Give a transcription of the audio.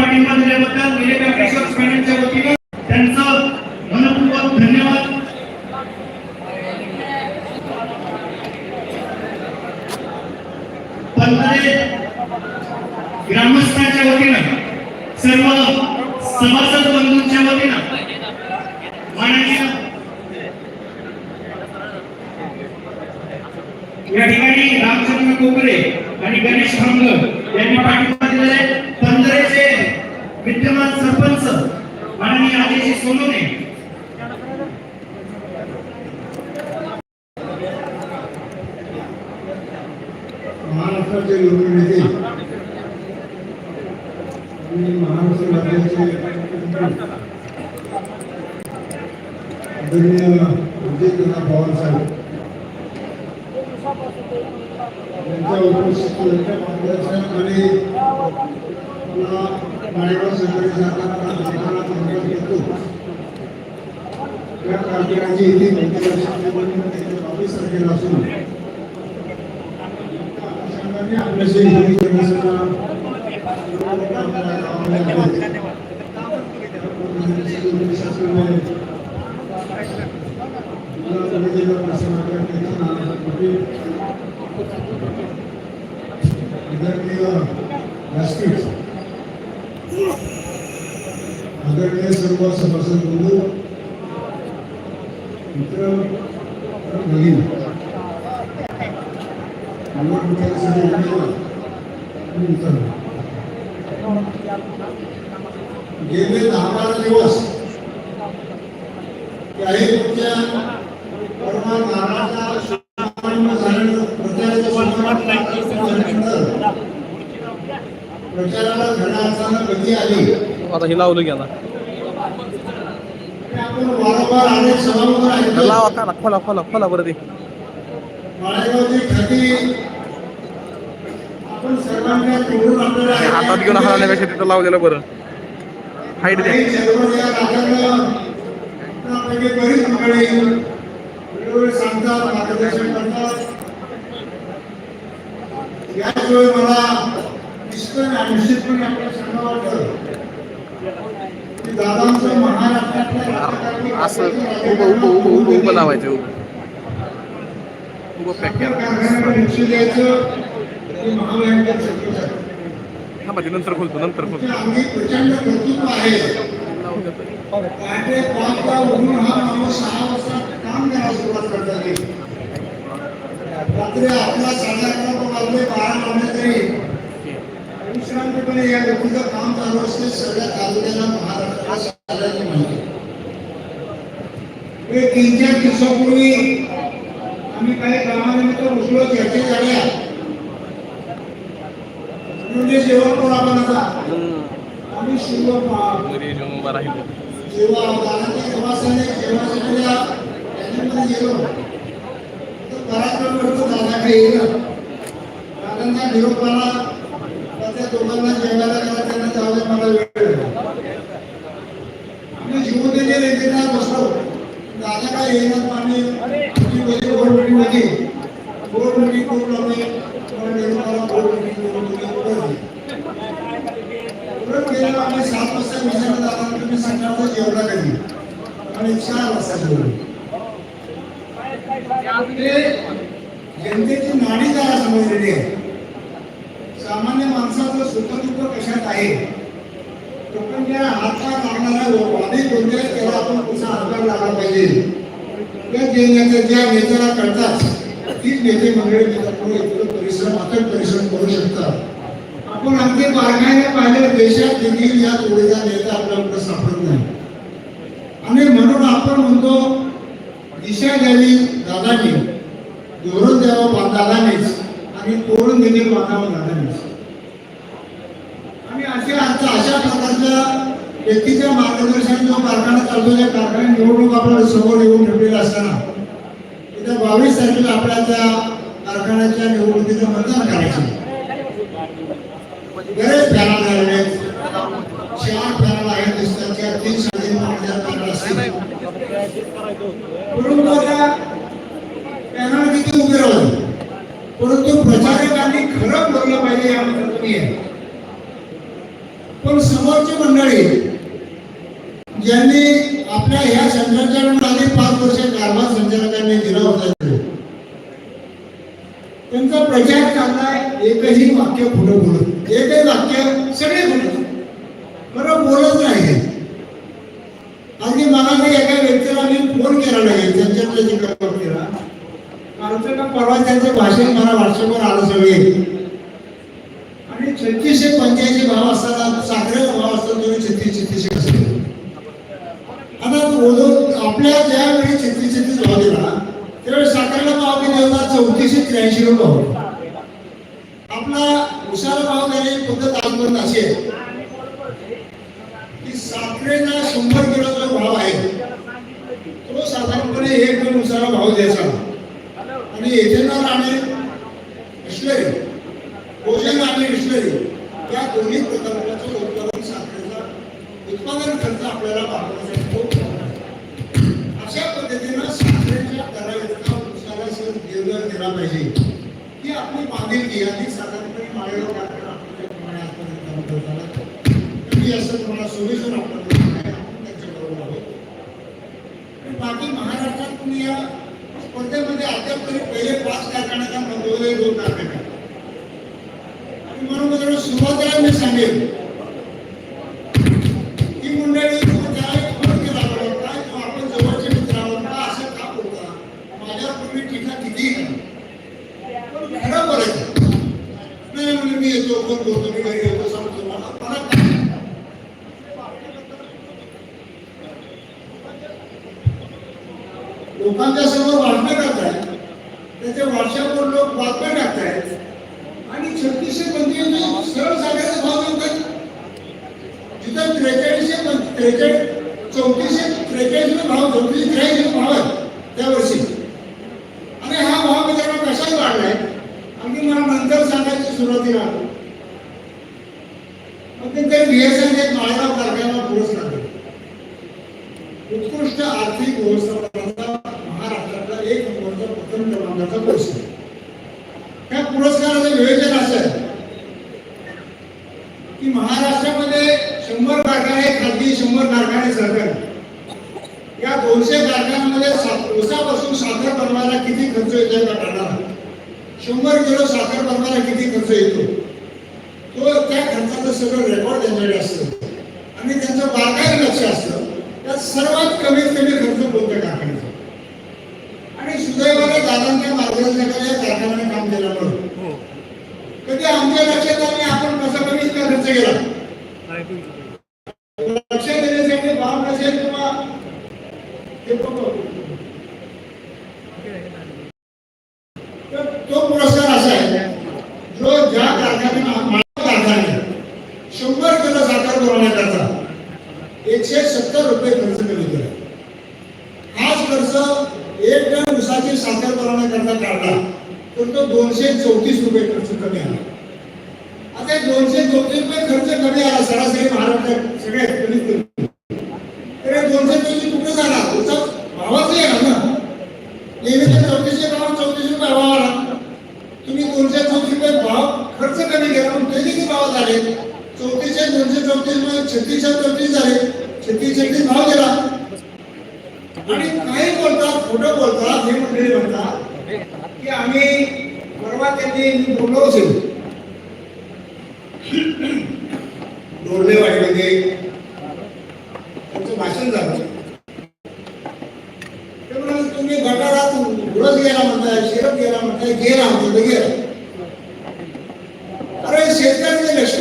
पाठिंबा दिल्याबद्दल निलेकंठ रिसर्च पॅनलच्या वतीनं त्यांचं मनपूर्वक धन्यवाद पंधरे ग्रामस्थांच्या वतीनं सर्व सभासद बंधूंच्या वतीनं माननीय या ठिकाणी रामचंद्र कोकरे आणि गणेश खामकर यांनी पाठिंबा आदेशी सोनवणे महाराष्ट्राचे लोकनेते आणि महाराष्ट्र राज्याचे आदरणीय विजयदादा पवार साहेब. उपस्थितीच्या मला माळेगाव सहकारी या कारखान्याची इथे बावीस तारखेला असून आदरणीय सर्व सभासद बंधू गेले दहा बारा दिवस काही तुमच्या परवा प्रचाराला खऱ्या आली आता हे लावलं गेला आणि आपण वारंवार अनेक सभागृह ऐकतो लावा का खोला खोला खोला बरं ते. हातात घेऊन हलवण्यापेक्षा तिथं लावलेलं बरं. हाईट द्या. काही सर्व या निश्चितपणे आपल्या संघावर असं उभं उभं उभं उभं उभं लावायचं उभं. उभं पॅक हे म्हणजे नंतर खोलतो नंतर खोलतो. रात्री आपला साडे अकरा वाजले बारा वाजले या व्यक्तीचं काम चालू असते सगळ्या तालुक्याला महाराष्ट्राला सगळ्यांनी म्हणजे. म्हणजे तीन चार दिवसापूर्वी आम्ही काही कामानिमित्त उचलो चर्चा झाल्या. म्हणजे जेवण करू आपण आता. आम्ही शिव जेव्हा दादाच्या निवासाने जेवणाच्या गेलो तर पराक्रम करतो दादाकडे येईल दादांना निरोपाला आला जेवायला त्यांना जाऊ मला वेळ. आम्ही बसलो. दादा काय येणार पाणी आमची पहिली बोर्ड मीटिंग होती बोर्ड मला गेलो आम्ही सात वाजता विचारलं दादा तुम्ही सकाळचं जेवला कधी आणि चार वाजता जेवलो. जनतेची नाडी त्याला समजलेली आहे सामान्य माणसाचं सुखदुःख कशात आहे? पण त्या हातपाय लागणारा वादी कोणत्याही त्याला आपण कसा हातभार लागला पाहिजे. त्या जे नेते ज्या नेत्याला कळतात तीच नेते मंडळी त्याच्यापुढे परिश्रम अथक परिश्रम करू शकतात. आपण अगदी बारकाईने पाहिले देशात देखील या तोडीचा नेता आपल्याला कुठं सापडत नाही आणि म्हणून आपण म्हणतो दिशा द्यावी दादांनी धोरण द्यावं बा- दादांनीच आणि तोडून देखील बांधावं दादांनीच आणि असे आता अशा प्रकारच्या व्यक्तीच्या मार्गदर्शन जो कारखाना चालतो त्या कारखान्या निवडणूक आपल्याला समोर येऊन ठेवलेला असताना येत्या बावीस तारखेला आपल्या त्या कारखान्याच्या निवडणुकीचं मतदान करायचं. बरेच पॅनल झालेले आहेत. चार पॅनल आहेत दिसतात तीन साडेतीन पॅनल असतील परंतु आता पॅनल किती उभे राहू परंतु प्रचारकांनी खरं बोललं पाहिजे यामध्ये तुम्ही आहे पण समोरची मंडळी ज्यांनी आपल्या ह्या संचालकांना आधी पाच वर्ष कारभार संचालकांनी दिला होता. त्यांचा प्रचार चाललाय एकही वाक्य पुढे बोलत एकही वाक्य सगळे बोलत बरं बोलत नाही अगदी मला काही एका व्यक्तीला मी फोन केला नाही त्यांच्याकडे केला. आमचं परवा त्यांचं भाषण मला व्हॉट्सअपवर आलं सगळे. बोलून आपल्या ज्यावेळी छत्तीस छत्तीस भाव दिला त्यावेळी साखरेला भाव किती होता चौतीसशे त्र्याऐंशी रुपये भाव होता. आपला उसाला भाव देण्याची पद्धत आजपर्यंत अशी आहे की साखरेला शंभर किलोचा भाव आहे तो साधारणपणे एक टन उसाला भाव द्यायचा आणि इथेनॉल आणि मिशनरी भोजन आणि मिशनरी या दोन्ही प्रकारचं उत्पादन साखरेचा उत्पादन खर्च आपल्याला वापरण्यासाठी खूप कमी आहे. अशा पद्धतीनं साखरेच्या दराइतका उसाला सर देवदार दिला पाहिजे. ही आपली बांधिलकी आणि साधारणपणे माळेगाव कारखाना आपल्याप्रमाणे आजपर्यंत झाला. मी असं तुम्हाला सोल्युशन आपल्याला आपण त्यांच्याबरोबर आहोत. बाकी महाराष्ट्रात तुम्ही या स्पर्धेमध्ये अद्याप तरी पहिले पाच कारखान्याचा नोंदवले दोन कारखान्या आणि म्हणून मित्रांनो, सुरुवातीला मी सांगेल. मी येतो फोन करतो मी घरी येतो सांगतो मला मला लोकांच्या समोर बातम्या टाकतायत त्याच्या व्हॉट्सअपवर लोक बातम्या टाकतायत. आणि छत्तीसशे पंचवीस सरळ सांगायचा भाव देतात जिथं त्रेचाळीसशे त्रेचाळीस चौतीसशे त्रेचाळीस भाव चौतीस त्र्याऐंशी भाव आहे त्या वर्षी. आणि हा भाव मित्रांनो कशात वाढलाय? आणि मला नंतर सांगायची सुरुवातीला मग ते बीएसएन एक माळगाव कारखान्याला पुरस्कार दिला. उत्कृष्ट आर्थिक व्यवस्थापनाचा महाराष्ट्रातला एक नंबरचा प्रथम क्रमांकाचा पुरस्कार त्या पुरस्काराचं नियोजन असं आहे की महाराष्ट्रामध्ये शंभर कारखाने खाजगी शंभर कारखाने सरकारी या दोनशे कारखान्यांमध्ये ऊसापासून साखर बनवायला किती खर्च येतो का टाळाला शंभर किलो साखर बनवायला किती खर्च येतो? तो त्या खर्चाचं सगळं रेकॉर्ड त्यांच्याकडे असतं. आणि त्यांचं बारकाईने लक्ष असतं. त्यात सर्वात कमीत कमी खर्च कोणत्या कारखान्याचा? आणि सुदैवाने दादांच्या मार्गदर्शनाखाली या कारखान्याने काम केल्यामुळे. कधी आमच्या लक्षात आलं आपण कसा कमीच खर्च केला लक्षात देण्यासाठी भाव नसेल किंवा हे बघू. तर तो पुरस्कार असा आहे जो ज्या कारखान्याने कारखाने शंभर किलो साखर बनवण्याकरता एकशे सत्तर रुपये खर्च कमी केला हाच खर्च एक टन ऊसाची साखर बनवण्याकरता काढला तर तो दोनशे चौतीस रुपये खर्च कमी आला. आता दोनशे चौतीस रुपये खर्च कमी आला सरासरी महाराष्ट्रात सगळ्यात कमीत कमी तर हे दोनशे चौतीस कुठे झाला ऊसा भावाच आहे ना नेहमीचा चौतीसशे भाव चौतीस रुपये भाव आला तुम्ही दोनशे चौतीस रुपये भाव खर्च कमी केला पण ते किती भाव झाले चौतीसशे दोनशे चौतीसमध्ये झाले छत्तीस छत्तीस भाव गेला आणि काही बोलतात खोटं बोलतात हे मंडळी म्हणतात की आम्ही परवा त्यांनी बोललो असेल. डोरले वाटले ते त्यांचं भाषण झालं. तुम्ही गटारात उडत गेला म्हणताय शिरत गेला म्हणताय गेला म्हणतो गेला अरे शेतकऱ्याचे लक्ष